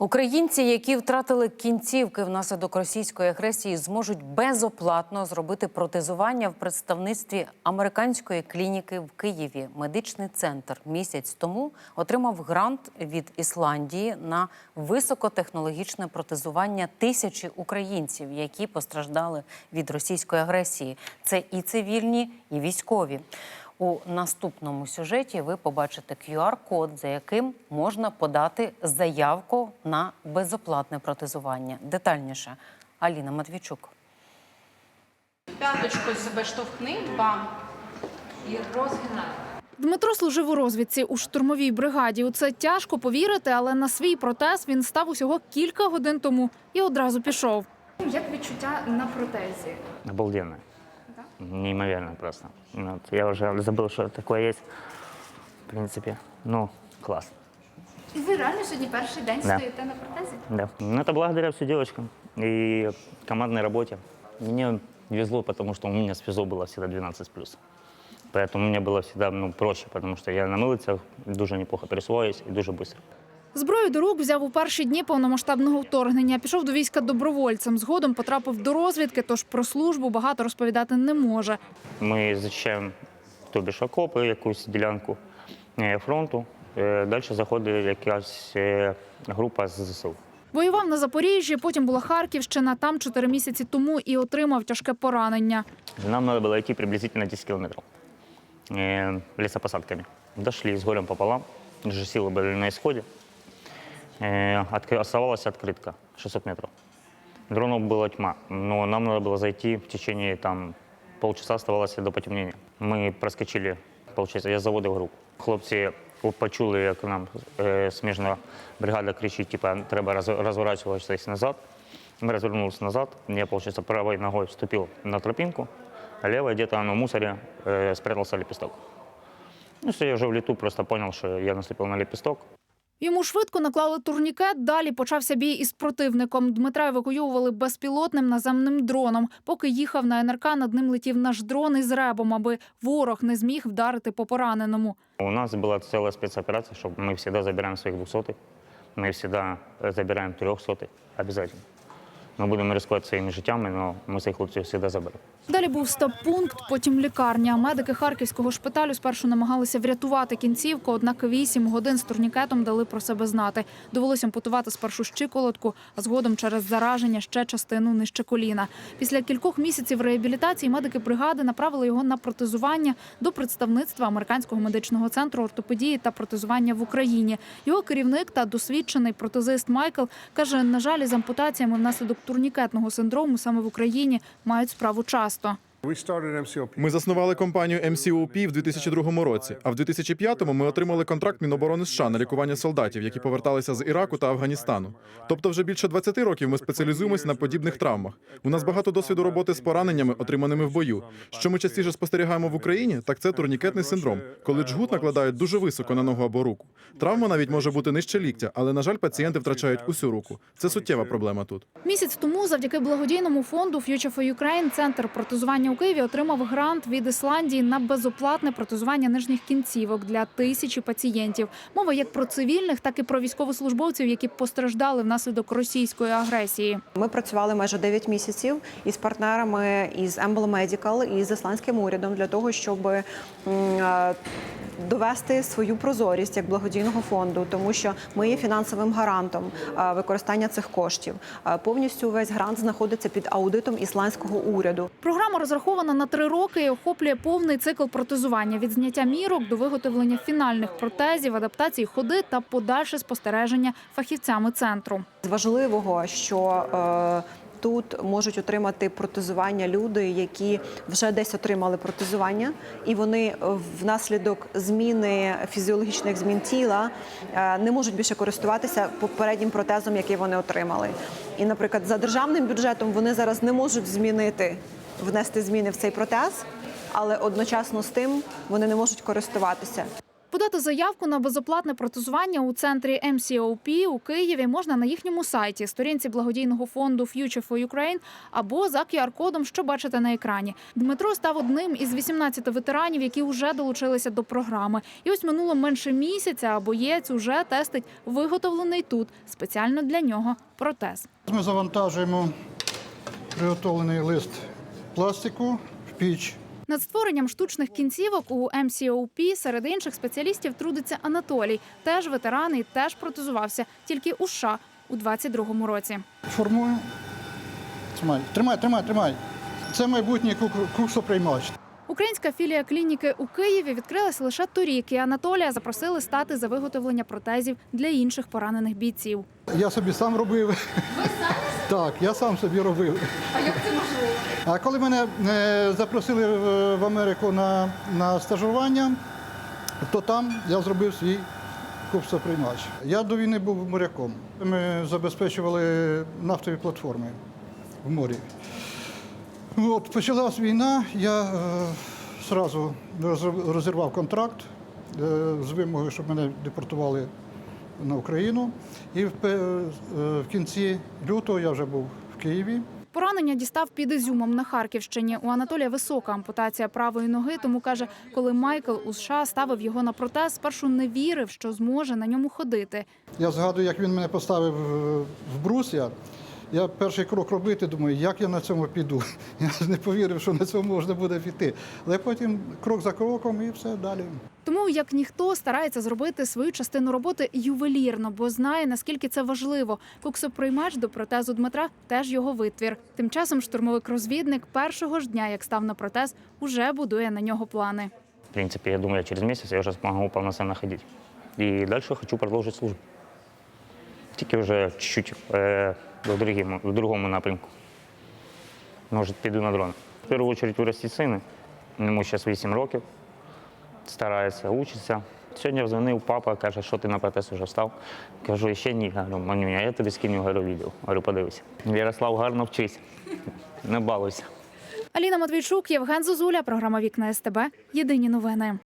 Українці, які втратили кінцівки внаслідок російської агресії, зможуть безоплатно зробити протезування в представництві американської клініки в Києві. Медичний центр місяць тому отримав грант від Ісландії на високотехнологічне протезування тисячі українців, які постраждали від російської агресії. Це і цивільні, і військові. У наступному сюжеті ви побачите QR-код, за яким можна подати заявку на безоплатне протезування. Детальніше Аліна Матвійчук. П'яточкою себе штовхни, бам. І розгинай. Дмитро служив у розвідці у штурмовій бригаді. У це тяжко повірити, але на свій протез він став усього кілька годин тому і одразу пішов. Як відчуття на протезі? Обалденно Неимоверно просто. Вот, я уже забыл, что такое есть. В принципе, ну, класс. І ви реально сьогодні перший день Да. стоїте на протезі? Да. Ну, это благодаря все девочкам и командной работе. Мне везло, потому что у меня с физо было всегда 12+. Поэтому мне было всегда ну, проще, потому что я на милицях дуже неплохо пересвоюсь и дуже быстро. Зброю до рук взяв у перші дні повномасштабного вторгнення. Пішов до війська добровольцем. Згодом потрапив до розвідки, тож про службу багато розповідати не може. Ми зачищаємо тобі ж окопи, якусь ділянку е, фронту. Е, Далі заходить якась е, група з ЗСУ. Воював на Запоріжжі, потім була Харківщина. Там чотири місяці тому і отримав тяжке поранення. Нам надо было идти приблизительно 10 километров э, лесопосадками. Дошли с горем пополам, уже силы были на исходе. Э, откры- оставалась открытка 600 метров. Дронов была тьма, но нам надо было зайти в течение там, полчаса оставалось до потемнения. Мы проскочили, получается, я заводив групу. Хлопці почули, як нам е, сміжна бригада кричить, типа, треба роз- розворачуватися назад. Мы развернулись назад. Я, получается, правой ногой вступил на тропинку, а левой где-то на мусоре э, спрятался лепесток. Ну, все, я уже в лету просто понял, что я наступил на лепесток. Йому швидко наклали турнікет. Далі почався бій із противником. Дмитра евакуйовували безпілотним наземним дроном. Поки їхав на НРК, над ним летів наш дрон із ребом, аби ворог не зміг вдарити по пораненому. У нас была целая спецоперация, что мы всегда забираем своих двухсотых, мы всегда э, забираем трехсотых обязательно. Мы будем рисковать своими життями, но мы своих хлопців всегда заберемо. Далі був стаб-пункт, потім лікарня. Медики харківського шпиталю спершу намагалися врятувати кінцівку, однак вісім годин з турнікетом дали про себе знати. Довелося ампутувати спершу щиколотку, а згодом через зараження ще частину нижче коліна. Після кількох місяців реабілітації медики бригади направили його на протезування до представництва американського медичного центру ортопедії та протезування в Україні. Його керівник та досвідчений протезист Майкл каже: на жаль, з ампутаціями внаслідок турнікетного синдрому саме в Україні мають справу часто. Ми заснували компанію MCOP в 2002 році. А в 2005-му ми отримали контракт Міноборони США на лікування солдатів, які поверталися з Іраку та Афганістану. Тобто, вже більше 20 років ми спеціалізуємося на подібних травмах. У нас багато досвіду роботи з пораненнями, отриманими в бою. Що ми частіше спостерігаємо в Україні, так це турнікетний синдром, коли джгут накладають дуже високо на ногу або руку. Травма навіть може бути нижче ліктя, але на жаль, пацієнти втрачають усю руку. Це суттєва проблема тут. Місяць тому, завдяки благодійному фонду Future for Ukraine, центр протезування у Києві отримав грант від Ісландії на безоплатне протезування нижніх кінцівок для тисячі пацієнтів. Мова як про цивільних, так і про військовослужбовців, які постраждали внаслідок російської агресії. Ми працювали майже 9 місяців із партнерами із Medical і з ісландським урядом для того, щоб довести свою прозорість як благодійного фонду, тому що ми є фінансовим гарантом е, використання цих коштів. Е, Повністю весь грант знаходиться під аудитом ісландського уряду. Програма розрахована на три роки і охоплює повний цикл протезування від зняття мірок до виготовлення фінальних протезів, адаптації ходи та подальше спостереження фахівцями центру. З важливого, що е, Тут можуть отримати протезування люди, які вже десь отримали протезування, і вони внаслідок зміни фізіологічних змін тіла е, не можуть більше користуватися попереднім протезом, який вони отримали. І, наприклад, за державним бюджетом вони зараз не можуть змінити, внести зміни в цей протез, але одночасно з тим вони не можуть користуватися. Подати заявку на безоплатне протезування у центрі MCOP у Києві можна на їхньому сайті, сторінці благодійного фонду Future for Ukraine або за QR-кодом, що бачите на екрані. Дмитро став одним із 18 ветеранів, які вже долучилися до програми. І ось минуло менше місяця, а боєць уже тестить виготовлений тут спеціально для нього протез. Ми завантажуємо приготовлений лист пластику в піч. Над створенням штучних кінцівок у MCOP серед інших спеціалістів трудиться Анатолій. Теж ветеран і теж протезувався, тільки у США у 22-му році. Формую. Тримай, тримай, тримай, тримай. Це майбутній кук- куксоприймач. Українська філія клініки у Києві відкрилася лише торік, і Анатолія запросили стати за виготовлення протезів для інших поранених бійців. Я собі сам робив. Ви самі? Так, я сам собі робив. А як це можливо? А коли мене е, запросили в, в Америку на, на стажування, то там я зробив свій куксоприймач. Я до війни був моряком. Ми забезпечували нафтові платформи в морі. От, почалась війна, я е, розірвав контракт е, з вимогою, щоб мене депортували на Україну. І в, е, в кінці лютого я вже був в Києві. Поранення дістав під Ізюмом на Харківщині. У Анатолія висока ампутація правої ноги, тому каже, коли Майкл у США ставив його на протез, спершу не вірив, що зможе на ньому ходити. Я згадую, як він мене поставив е, в брус'я. Я перший крок робити, думаю, як я на цьому піду. Я ж не повірив, що на цьому можна буде піти. Але потім крок за кроком і все далі. Тому як ніхто старається зробити свою частину роботи ювелірно, бо знає наскільки це важливо. Куксоприймач до протезу Дмитра теж його витвір. Тим часом штурмовик-розвідник першого ж дня, як став на протез, уже будує на нього плани. В принципе, я думаю, через месяц я уже смогу полноценно ходить. И дальше хочу продолжить службу. Тільки вже чуть-чуть е, в, другому, напрямку. Може, піду на дрон. В першу чергу вирості сини. Йому зараз 8 років. Старається, учиться. Сьогодні дзвонив папа, каже, що ти на протез вже встав. Кажу, ще ні. Говорю, манюня, я тобі скину говорю, відео. Говорю, подивися. Ярослав, гарно вчись. Не балуйся. Аліна Матвійчук, Євген Зозуля, програма Вікна СТБ. Єдині новини.